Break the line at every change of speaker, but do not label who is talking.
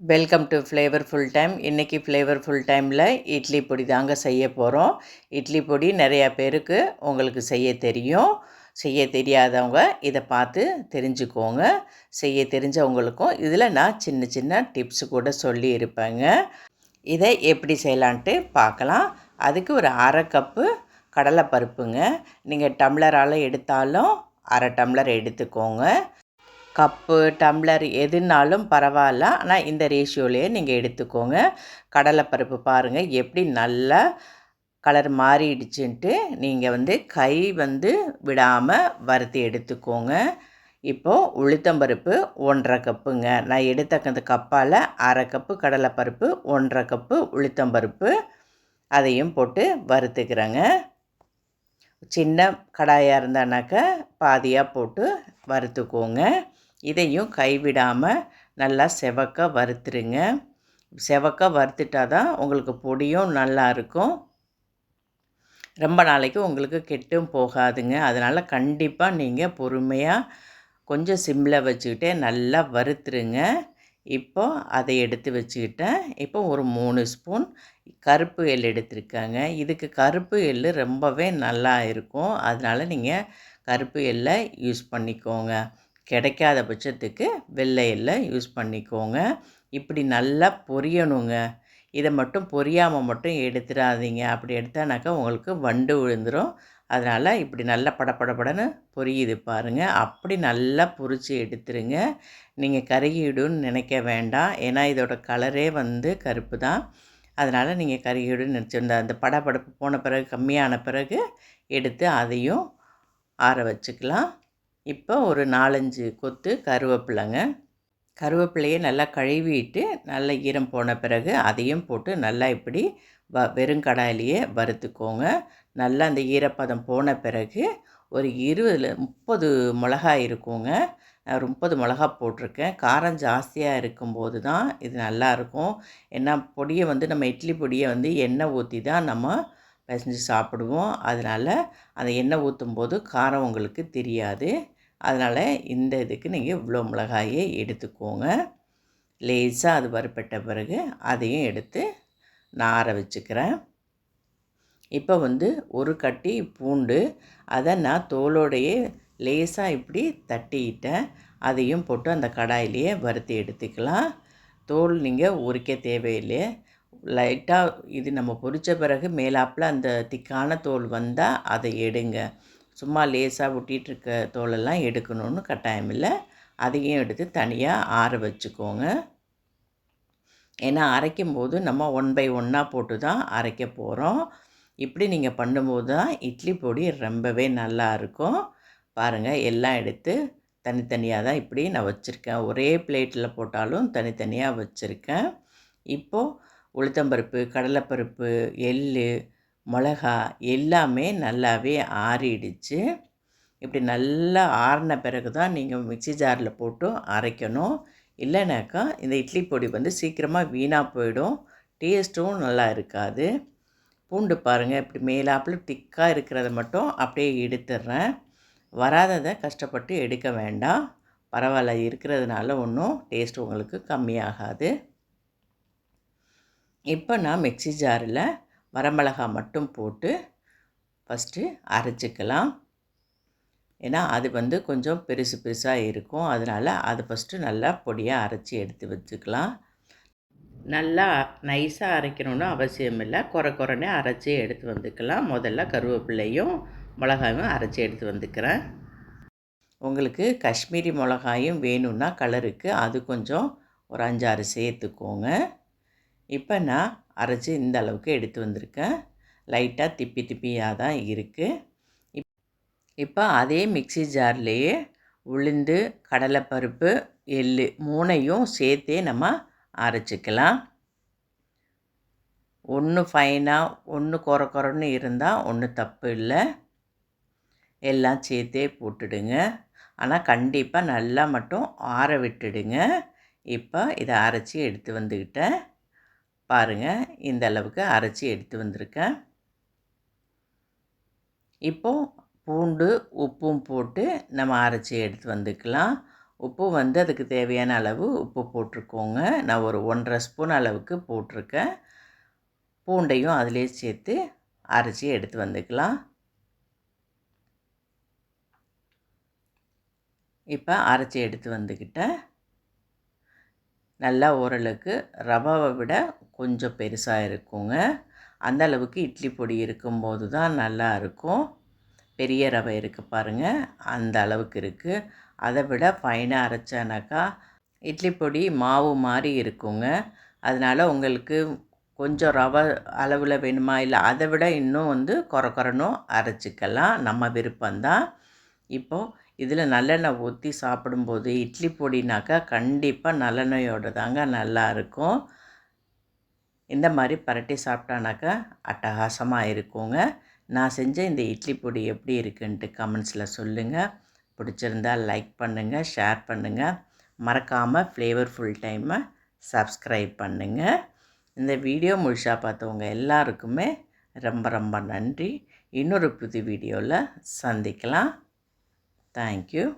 Welcome to flavour full time இன்றைக்கி flavour full டைமில் இட்லி பொடி தாங்க செய்ய போகிறோம் இட்லி பொடி நிறையா பேருக்கு உங்களுக்கு செய்ய தெரியும். செய்ய தெரியாதவங்க இதை பார்த்து தெரிஞ்சுக்கோங்க. செய்ய தெரிஞ்சவங்களுக்கும் இதில் நான் சின்ன சின்ன டிப்ஸ் கூட சொல்லி இருப்பேங்க இதை எப்படி செய்யலான்ட்டு பார்க்கலாம். அதுக்கு ஒரு அரை கப்பு கடலைப்பருப்புங்க. நீங்கள் டம்ளரால் எடுத்தாலும் அரை டம்ளர் எடுத்துக்கோங்க. கப்பு டம்ளர் எதுனாலும் பரவாயில்ல. ஆனால் இந்த ரேஷியோலேயே நீங்கள் எடுத்துக்கோங்க. கடலைப்பருப்பு பாருங்கள் எப்படி நல்லா கலர் மாறிடுச்சுன்ட்டு நீங்கள் வந்து கை வந்து விடாமல் வறுத்து எடுத்துக்கோங்க. இப்போது உளுத்தம்பருப்பு ஒன்றரை கப்புங்க. நான் எடுத்த அந்த கப்பால் அரை கப்பு கடலைப்பருப்பு ஒன்றரை கப்பு உளுத்தம்பருப்பு அதையும் போட்டு வறுத்துக்கிறேங்க. சின்ன கடாயாக இருந்தானாக்க பாதியாக போட்டு வறுத்துக்கோங்க. இதையும் கைவிடாமல் நல்லா செவக்க வறுத்துருங்க. செவக்க வறுத்துட்டா தான் உங்களுக்கு பொடியும் நல்லா இருக்கும். ரொம்ப நாளைக்கு உங்களுக்கு கெட்டும் போகாதுங்க. அதனால் கண்டிப்பாக நீங்கள் பொறுமையாக கொஞ்சம் சிம்மில் வச்சுக்கிட்டே நல்லா வறுத்துருங்க. இப்போ அதை எடுத்து வச்சுக்கிட்டேன். இப்போ ஒரு மூணு ஸ்பூன் கருப்பு எள் எடுத்திருக்காங்க. இதுக்கு கருப்பு எள் ரொம்பவே நல்லா இருக்கும். அதனால் நீங்கள் கருப்பு எள்ளை யூஸ் பண்ணிக்கோங்க. கிடைக்காத பட்சத்துக்கு வெள்ளை எள்ளை யூஸ் பண்ணிக்கோங்க. இப்படி நல்லா பொரியணுங்க. இதை மட்டும் பொரியாமல் மட்டும் எடுத்துடாதீங்க. அப்படி எடுத்தானாக்கா உங்களுக்கு வண்டு விழுந்துடும் அதனால் இப்படி நல்லா படப்படப்படன்னு பொரியுது பாருங்கள் அப்படி நல்லா பொரித்து எடுத்துருங்க. நீங்கள் கருகிடுன்னு நினைக்க வேண்டாம். ஏன்னா இதோட கலரே வந்து கருப்பு தான். அதனால் நீங்கள் கருகிடுன்னு நினச்சிருந்த அந்த படப்படப்பு போன பிறகு கம்மியான பிறகு எடுத்து அதையும் ஆற வச்சுக்கலாம். இப்போ ஒரு நாலஞ்சு கொத்து கருவேப்பிலைங்க. கருவேப்பிலையை நல்லா கழுவிட்டு நல்ல ஈரம் போன பிறகு அதையும் போட்டு நல்லா இப்படி வ வெறுங்கடாயிலேயே வறுத்துக்கோங்க. நல்லா அந்த ஈரப்பதம் போன பிறகு ஒரு இருபதுல முப்பது மிளகா இருக்குங்க. ஒரு முப்பது மிளகா போட்டிருக்கேன். காரம் ஜாஸ்தியாக இருக்கும்போது தான் இது நல்லாயிருக்கும். ஏன்னா பொடியை வந்து நம்ம இட்லி பொடியை வந்து எண்ணெய் ஊற்றி தான் நம்ம பிசைஞ்சு சாப்பிடுவோம். அதனால் அந்த எண்ணெய் ஊற்றும் போது காரம் உங்களுக்கு தெரியாது. அதனால் இந்த இதுக்கு நீங்கள் இவ்வளோ மிளகாயை எடுத்துக்கோங்க. லேசாக அது வறுப்பட்ட பிறகு அதையும் எடுத்து நான் ஆற வச்சுக்கிறேன். இப்போ வந்து ஒரு கட்டி பூண்டு அதை நான் தோலோடையே லேசாக இப்படி தட்டிக்கிட்டேன் அதையும் போட்டு அந்த கடாயிலேயே வறுத்து எடுத்துக்கலாம். தோல் நீங்கள் உரிக்க தேவையில்லையே. லைட்டாக இது நம்ம பொரித்த பிறகு மேலாப்பில் அந்த திக்கான தோல் வந்தால் அதை எடுங்க. சும்மா லேசாக ஒட்டிகிட்ருக்க தோலெல்லாம் எடுக்கணும்னு கட்டாயம் இல்லை அதையும் எடுத்து தனியாக ஆற வச்சுக்கோங்க. ஏன்னா அரைக்கும் போது நம்ம ஒன் பை ஒன்னாக போட்டு தான் அரைக்க போகிறோம் இப்படி நீங்கள் பண்ணும்போது தான் இட்லி பொடி ரொம்பவே நல்லா இருக்கும். பாருங்கள் எல்லாம் எடுத்து தனித்தனியாக தான் இப்படி நான் வச்சுருக்கேன். ஒரே பிளேட்டில் போட்டாலும் தனித்தனியாக வச்சுருக்கேன். இப்போது உளுத்தம்பருப்பு கடலைப்பருப்பு எள் மிளகா எல்லாமே நல்லாவே ஆறிடுச்சு. இப்படி நல்லா ஆறின பிறகு தான் நீங்கள் மிக்சி ஜாரில் போட்டு அரைக்கணும். இல்லைனாக்கா இந்த இட்லி பொடி வந்து சீக்கிரமாக வீணாக போயிடும். டேஸ்ட்டும் நல்லா இருக்காது. பூண்டு பாருங்கள் இப்படி மேலாப்பில் திக்காக இருக்கிறத மட்டும் அப்படியே எடுத்துடுறேன். வராததை கஷ்டப்பட்டு எடுக்க வேண்டாம். பரவாயில்ல இருக்கிறதுனால ஒன்றும் டேஸ்ட் உங்களுக்கு கம்மியாகாது. இப்போ நான் மிக்சி ஜாரில் வரமிளகா மட்டும் போட்டு ஃபஸ்ட்டு அரைச்சிக்கலாம். ஏன்னா அது வந்து கொஞ்சம் பெருசு பெருசாக இருக்கும். அதனால் அதை ஃபஸ்ட்டு நல்லா பொடியாக அரைச்சி எடுத்து வச்சுக்கலாம். நல்லா நைஸாக அரைக்கணும்னு அவசியம் இல்லை. குறை குறைனே அரைச்சி எடுத்து வந்துக்கலாம். முதல்ல கருவேப்பிலையும் மிளகாயும் அரைச்சி எடுத்து வந்துக்கிறேன். உங்களுக்கு காஷ்மீரி மிளகாயும் வேணும்னா கலருக்கு அது கொஞ்சம் ஒரு அஞ்சாறு சேர்த்துக்கோங்க. இப்போ நான் அரைச்சி இந்த அளவுக்கு எடுத்து வந்திருக்கேன். லைட்டாக திப்பி திப்பியாக தான் இருக்குது இப்போ அதே மிக்சி ஜார்லேயே உளுந்து கடலைப்பருப்பு எள் மூணையும் சேர்த்தே நம்ம அரைச்சிக்கலாம். ஒன்று ஃபைனாக ஒன்று குறை குறைன்னு இருந்தால் ஒன்றும் தப்பு இல்லை. எல்லாம் சேர்த்தே போட்டுடுங்க. ஆனால் கண்டிப்பாக நல்லா மட்டும் ஆற விட்டுடுங்க. இப்போ இதை அரைச்சி எடுத்து வந்துக்கிட்டேன் பாருங்கள் இந்த அளவுக்கு அரைச்சி எடுத்து வந்திருக்கேன். இப்போது பூண்டு உப்பும் போட்டு நம்ம அரைச்சி எடுத்து வந்துக்கலாம். உப்பு வந்து அதுக்கு தேவையான அளவு உப்பு போட்டிருக்கோங்க. நான் ஒரு ஒன்றரை ஸ்பூன் அளவுக்கு போட்டிருக்கேன். பூண்டையும் அதிலே சேர்த்து அரைச்சி எடுத்து வந்துக்கலாம். இப்போ அரைச்சி எடுத்து வந்துக்கிட்டேன். நல்லா ஓரளவுக்கு ரவாவை விட கொஞ்சம் பெருசாக இருக்குங்க. அந்த அளவுக்கு இட்லி பொடி இருக்கும்போது தான் நல்லா இருக்கும். பெரிய ரவை இருக்குது பாருங்கள் அந்த அளவுக்கு இருக்குது அதை விட ஃபைனாக அரைச்சானாக்கா இட்லி பொடி மாவு மாதிரி இருக்குங்க. அதனால் உங்களுக்கு கொஞ்சம் ரவை அளவில் வேணுமா? இல்லை அதை விட இன்னும் வந்து குறை குறனும் அரைச்சிக்கலாம். நம்ம விருப்பம்தான். இப்போது இதில் நல்லெண்ணெய் ஊற்றி சாப்பிடும்போது இட்லி பொடினாக்கா கண்டிப்பாக நல்லெண்ணெயோடு தாங்க நல்லாயிருக்கும். இந்த மாதிரி பரட்டி சாப்பிட்டானாக்கா அட்டகாசமாக இருக்குங்க. நான் செஞ்ச இந்த இட்லி பொடி எப்படி இருக்குன்ட்டு கமெண்ட்ஸில் சொல்லுங்கள் பிடிச்சிருந்தா லைக் பண்ணுங்கள் ஷேர் பண்ணுங்கள் மறக்காமல் ஃப்ளேவர்ஃபுல் டைமை சப்ஸ்கிரைப் பண்ணுங்கள் இந்த வீடியோ முழுசாக பார்த்தவங்க எல்லாருக்குமே ரொம்ப ரொம்ப நன்றி. இன்னொரு புது வீடியோவில் சந்திக்கலாம். Thank you.